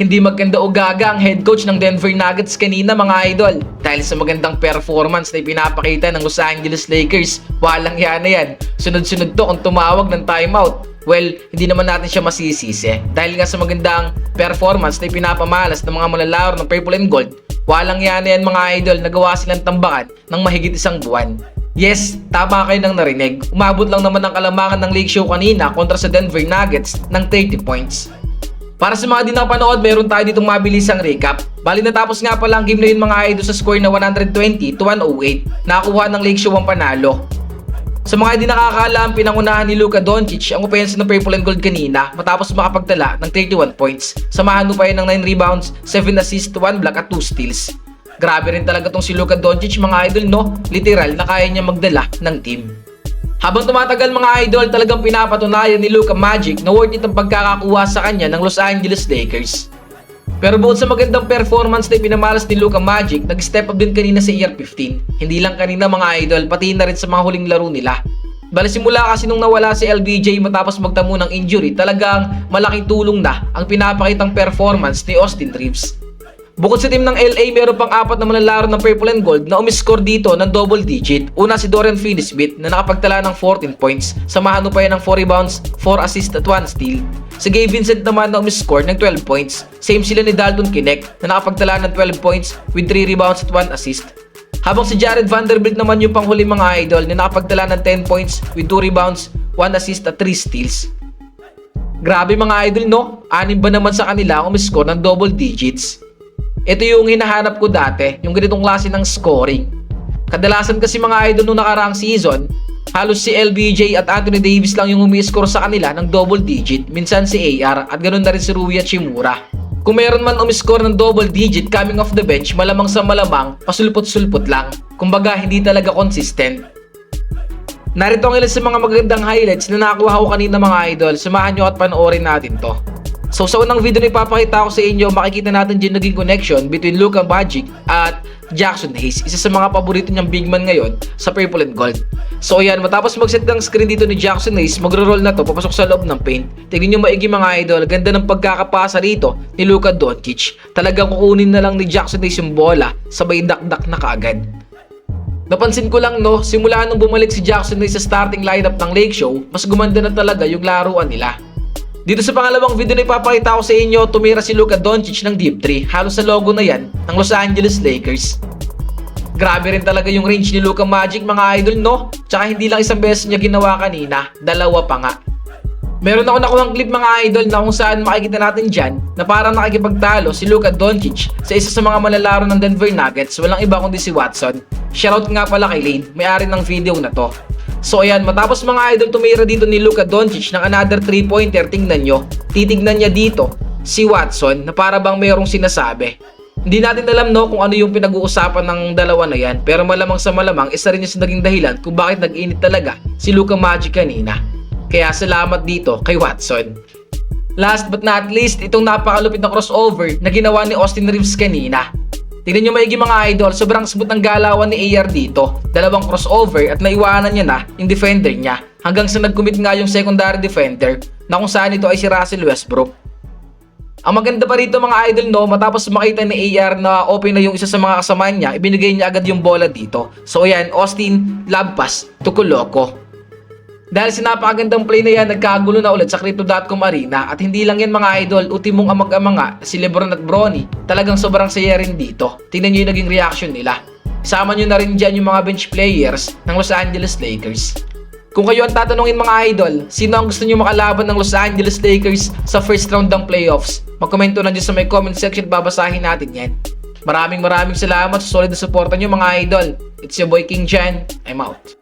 Hindi maganda o gaga ang head coach ng Denver Nuggets kanina mga idol. Dahil sa magandang performance na ipinapakita ng Los Angeles Lakers, walang yan yan. Sunod-sunod to kung tumawag ng timeout. Well, hindi naman natin siya masisisi. Dahil nga sa magandang performance na ipinapamalas ng mga malalaro ng Purple and Gold, walang yan yan mga idol, nagawa silang tambakan ng mahigit isang buwan. Yes, tama kayo nang narinig. Umabot lang naman ang kalamangan ng Lake Show kanina kontra sa Denver Nuggets ng 30 points. Para sa mga di nakapanood, meron tayo ditong mabilisang recap. Bali natapos nga pala ang game na yun mga idol sa score na 120 to 108. Nakakuha ng Lake Show ang panalo. Sa mga hindi nakakaalam, pinangunahan ni Luka Doncic ang opensa ng Purple and Gold kanina matapos makapagtala ng 31 points. Samahan mo pa yun ng 9 rebounds, 7 assists, 1 block at 2 steals. Grabe rin talaga tong si Luka Doncic mga idol no, literal na kaya niya magdala ng team. Habang tumatagal mga idol, talagang pinapatunayan ni Luka Magic na worth it ang pagkakakuha sa kanya ng Los Angeles Lakers. Pero bukod sa magandang performance na ipinamalas ni Luka Magic, nag-step up din kanina sa year 15. Hindi lang kanina mga idol, pati na rin sa mga huling laro nila. Bale simula kasi nung nawala si LBJ matapos magtamo ng injury, talagang malaking tulong na ang pinapakitang performance ni Austin Reeves. Bukod sa team ng LA, meron pang apat na manlalaro ng Purple and Gold na umiscore dito ng double digit. Una si Dorian Finney-Smith na nakapagtala ng 14 points. Samahan mo pa yan ng 4 rebounds, 4 assists at 1 steal. Si Gabe Vincent naman na umiscore ng 12 points. Same sila ni Dalton Kinect na nakapagtala ng 12 points with 3 rebounds at 1 assist. Habang si Jared Vanderbilt naman yung panghuli mga idol na nakapagtala ng 10 points with 2 rebounds, 1 assist at 3 steals. Grabe mga idol no, anim ba naman sa kanila ang umiscore ng double digits. Ito yung hinahanap ko dati, yung ganitong klase ng scoring. Kadalasan kasi mga idol nung nakaraang season, halos si LBJ at Anthony Davis lang yung umiscore sa kanila ng double digit, minsan si AR at ganoon na rin si Rui Hachimura. Kung meron man umiscore ng double digit coming off the bench, malamang sa malamang, pasulpot-sulpot lang. Kumbaga, hindi talaga consistent. Narito ang ilan sa mga magagandang highlights na nakuha ko kanina mga idol. Samahan nyo at panoorin natin to. So sa unang video na ipapakita ko sa inyo, makikita natin dyan naging connection between Luka Magic at Jackson Hayes. Isa sa mga paborito niyang big man ngayon sa Purple and Gold. So ayan, matapos mag-set ng screen dito ni Jackson Hayes, magro-roll na to papasok sa loob ng paint. Tignan nyo maigi mga idol, ganda ng pagkakapasa rito ni Luka Doncic. Talagang kukunin na lang ni Jackson Hayes yung bola, sabay dakdak na kaagad. Napansin ko lang no, simula nung bumalik si Jackson Hayes sa starting lineup ng Lake Show, mas gumanda na talaga yung laruan nila. Dito sa pangalawang video na ipapakita ko sa inyo, tumira si Luka Doncic ng deep 3. Halos sa logo na yan ng Los Angeles Lakers. Grabe rin talaga yung range ni Luka Magic mga idol no? Tsaka hindi lang isang beses niya ginawa kanina, dalawa pa nga. Meron ako nakuhang clip mga idol na kung saan makikita natin dyan na parang nakikipagtalo si Luka Doncic sa isa sa mga malalaro ng Denver Nuggets, walang iba kundi si Watson. Shoutout nga pala kay Lane, may-ari ng video na to. So ayan, matapos mga idol tumira dito ni Luka Doncic ng another 3-pointer, tingnan nyo, titignan niya dito si Watson na para bang mayroong sinasabi. Hindi natin alam no kung ano yung pinag-uusapan ng dalawa na yan pero malamang sa malamang isa rin yung naging dahilan kung bakit nag-init talaga si Luka Magic kanina. Kaya salamat dito kay Watson. Last but not least, itong napakalupit na crossover na ginawa ni Austin Reeves kanina. Tingnan nyo maigi mga idol, sobrang smooth ng galawan ni AR dito. Dalawang crossover at naiwanan niya na yung defender niya hanggang sa nag-commit nga yung secondary defender na kung saan ito ay si Russell Westbrook. Ang maganda pa rito mga idol no, matapos makita ni AR na open na yung isa sa mga kasama niya, ibinigay niya agad yung bola dito. So ayan, Austin, love pass to Coloco. Dahil sa napakagandang play na yan, nagkagulo na ulit sa Crypto.com Arena at hindi lang yan mga idol, ultimong amag-ama nga si Lebron at Bronny, talagang sobrang saya rin dito. Tingnan nyo yung naging reaction nila. Isama nyo na rin dyan yung mga bench players ng Los Angeles Lakers. Kung kayo ang tatanungin mga idol, sino ang gusto nyo makalaban ng Los Angeles Lakers sa first round ng playoffs? Magkomento na dyan sa may comment section, babasahin natin yan. Maraming maraming salamat sa solid na suporta nyo mga idol. It's your boy King Jan. I'm out.